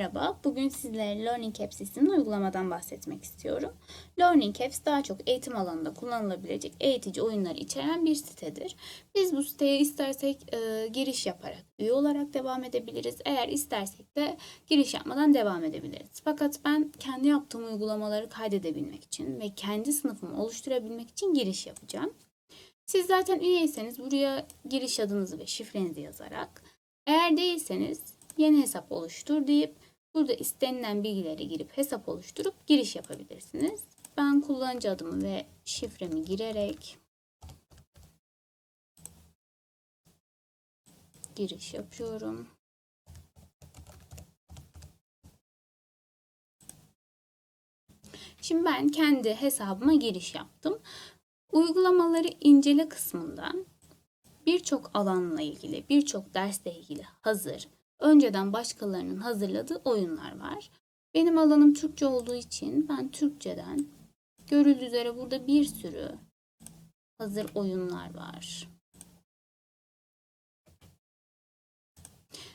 Merhaba, bugün sizlere Learning Caps isimli uygulamadan bahsetmek istiyorum. Learning Caps daha çok eğitim alanında kullanılabilecek eğitici oyunları içeren bir sitedir. Biz bu siteye istersek e, giriş yaparak üye olarak devam edebiliriz. Eğer istersek de giriş yapmadan devam edebiliriz. Fakat ben kendi yaptığım uygulamaları kaydedebilmek için ve kendi sınıfımı oluşturabilmek için giriş yapacağım. Siz zaten üyeyseniz buraya giriş adınızı ve şifrenizi yazarak, eğer değilseniz yeni hesap oluştur deyip burada istenilen bilgileri girip hesap oluşturup giriş yapabilirsiniz. Ben kullanıcı adımı ve şifremi girerek giriş yapıyorum. Şimdi ben kendi hesabıma giriş yaptım. Uygulamaları incele kısmından birçok alanla ilgili, birçok dersle ilgili hazır, önceden başkalarının hazırladığı oyunlar var. Benim alanım Türkçe olduğu için ben Türkçeden görüldüğü üzere burada bir sürü hazır oyunlar var.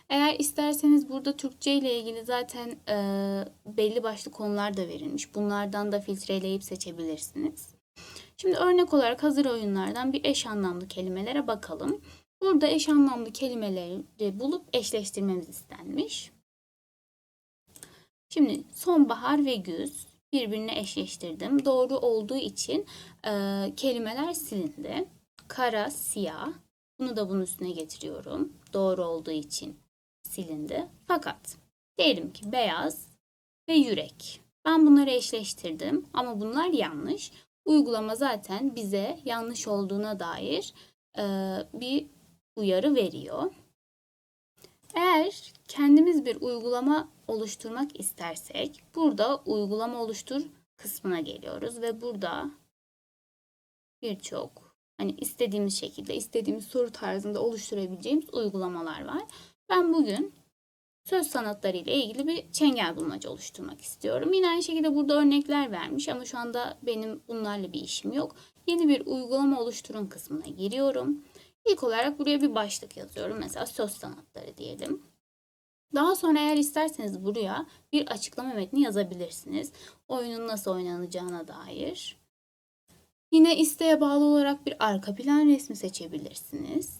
Eğer isterseniz burada Türkçe ile ilgili zaten e, belli başlı konular da verilmiş. Bunlardan da filtreleyip seçebilirsiniz. Şimdi örnek olarak hazır oyunlardan bir eş anlamlı kelimelere bakalım. Burada eş anlamlı kelimeleri bulup eşleştirmemiz istenmiş. Şimdi sonbahar ve güz birbirine eşleştirdim. Doğru olduğu için e, kelimeler silindi. Kara, siyah. Bunu da bunun üstüne getiriyorum. Doğru olduğu için silindi. Fakat diyelim ki beyaz ve yürek. Ben bunları eşleştirdim ama bunlar yanlış. Uygulama zaten bize yanlış olduğuna dair e, bir uyarı veriyor. Eğer kendimiz bir uygulama oluşturmak istersek burada uygulama oluştur kısmına geliyoruz ve burada birçok hani istediğimiz şekilde istediğimiz soru tarzında oluşturabileceğimiz uygulamalar var. Ben bugün söz sanatları ile ilgili bir çengel bulmaca oluşturmak istiyorum. Yine aynı şekilde burada örnekler vermiş ama şu anda benim bunlarla bir işim yok. Yeni bir uygulama oluşturun kısmına giriyorum. İlk olarak buraya bir başlık yazıyorum. Mesela söz sanatları diyelim. Daha sonra eğer isterseniz buraya bir açıklama metni yazabilirsiniz. Oyunun nasıl oynanacağına dair. Yine isteğe bağlı olarak bir arka plan resmi seçebilirsiniz.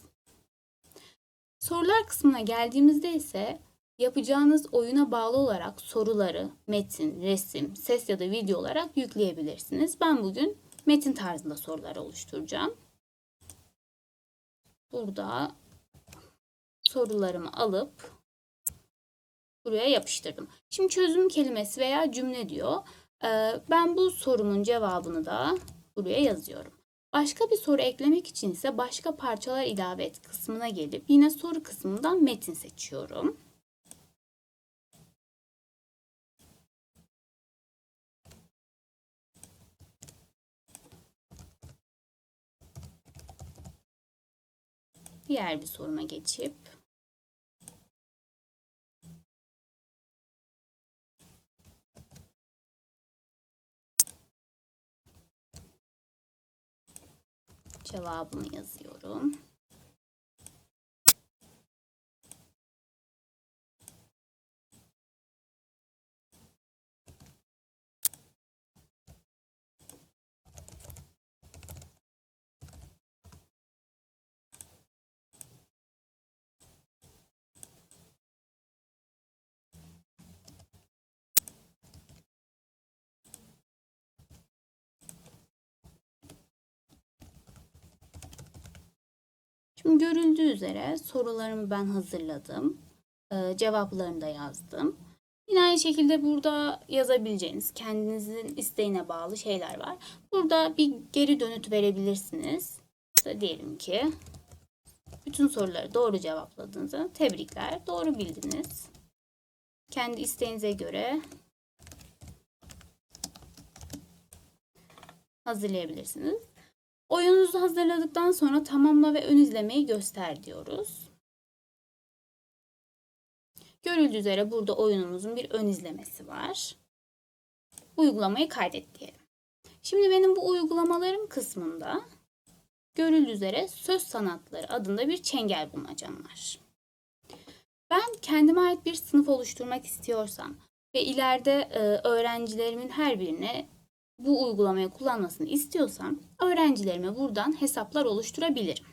Sorular kısmına geldiğimizde ise yapacağınız oyuna bağlı olarak soruları metin, resim, ses ya da video olarak yükleyebilirsiniz. Ben bugün metin tarzında sorular oluşturacağım. Burada sorularımı alıp buraya yapıştırdım. Şimdi çözüm kelimesi veya cümle diyor. Ee, Ben bu sorunun cevabını da buraya yazıyorum. Başka bir soru eklemek için ise başka parçalar ilave et kısmına gelip yine soru kısmından metin seçiyorum. Diğer bir soruma geçip cevabımı yazıyorum. Şimdi görüldüğü üzere sorularımı ben hazırladım. Ee, cevaplarını da yazdım. Yine aynı şekilde burada yazabileceğiniz kendinizin isteğine bağlı şeyler var. Burada bir geri dönüt verebilirsiniz. Mesela diyelim ki bütün soruları doğru cevapladığınızda tebrikler. Doğru bildiniz. Kendi isteğinize göre hazırlayabilirsiniz. Oyununuzu hazırladıktan sonra tamamla ve ön izlemeyi göster diyoruz. Görüldüğü üzere burada oyunumuzun bir ön izlemesi var. Uygulamayı kaydet diyelim. Şimdi benim bu uygulamalarım kısmında görüldüğü üzere söz sanatları adında bir çengel bulmacam var. Ben kendime ait bir sınıf oluşturmak istiyorsam ve ileride e, öğrencilerimin her birine bu uygulamayı kullanmasını istiyorsam öğrencilerime buradan hesaplar oluşturabilirim.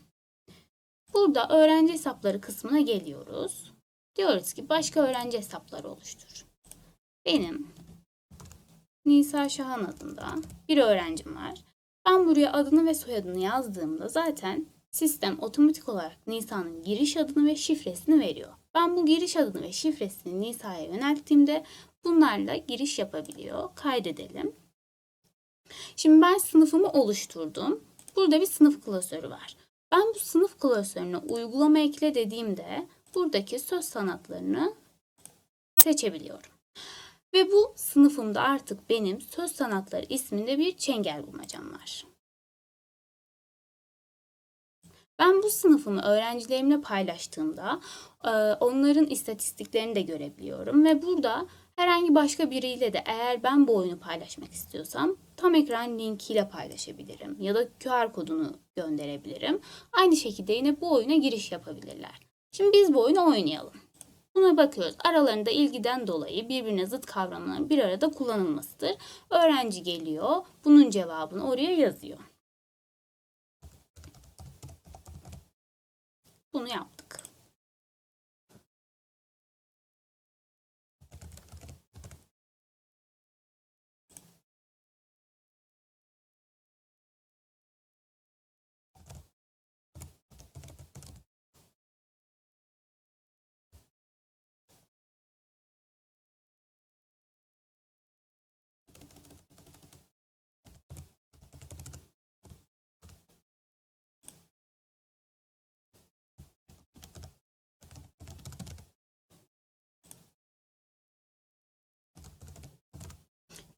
Burada öğrenci hesapları kısmına geliyoruz. Diyoruz ki başka öğrenci hesapları oluştur. Benim Nisa Şahan adında bir öğrencim var. Ben buraya adını ve soyadını yazdığımda zaten sistem otomatik olarak Nisa'nın giriş adını ve şifresini veriyor. Ben bu giriş adını ve şifresini Nisa'ya yönelttiğimde bunlarla giriş yapabiliyor. Kaydedelim. Şimdi ben sınıfımı oluşturdum. Burada bir sınıf klasörü var. Ben bu sınıf klasörüne uygulama ekle dediğimde buradaki söz sanatlarını seçebiliyorum. Ve bu sınıfımda artık benim söz sanatları isminde bir çengel bulmacam var. Ben bu sınıfımı öğrencilerimle paylaştığımda e, onların istatistiklerini de görebiliyorum ve burada herhangi başka biriyle de eğer ben bu oyunu paylaşmak istiyorsam tam ekran linkiyle paylaşabilirim ya da QR kodunu gönderebilirim. Aynı şekilde yine bu oyuna giriş yapabilirler. Şimdi biz bu oyunu oynayalım. Buna bakıyoruz. Aralarında ilgiden dolayı birbirine zıt kavramların bir arada kullanılmasıdır. Öğrenci geliyor, bunun cevabını oraya yazıyor. Bunu yaptık.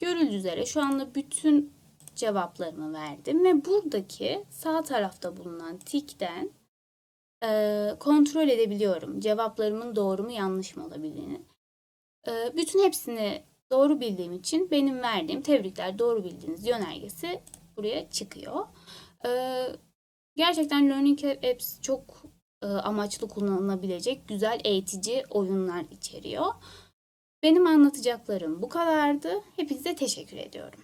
Görüldüğü üzere şu anda bütün cevaplarımı verdim ve buradaki sağ tarafta bulunan tikten e, kontrol edebiliyorum. Cevaplarımın doğru mu yanlış mı olabildiğini. E, bütün hepsini doğru bildiğim için benim verdiğim tebrikler doğru bildiğiniz yönergesi buraya çıkıyor. E, gerçekten Learning Apps çok e, amaçlı kullanılabilecek güzel eğitici oyunlar içeriyor. Benim anlatacaklarım bu kadardı. Hepinize teşekkür ediyorum.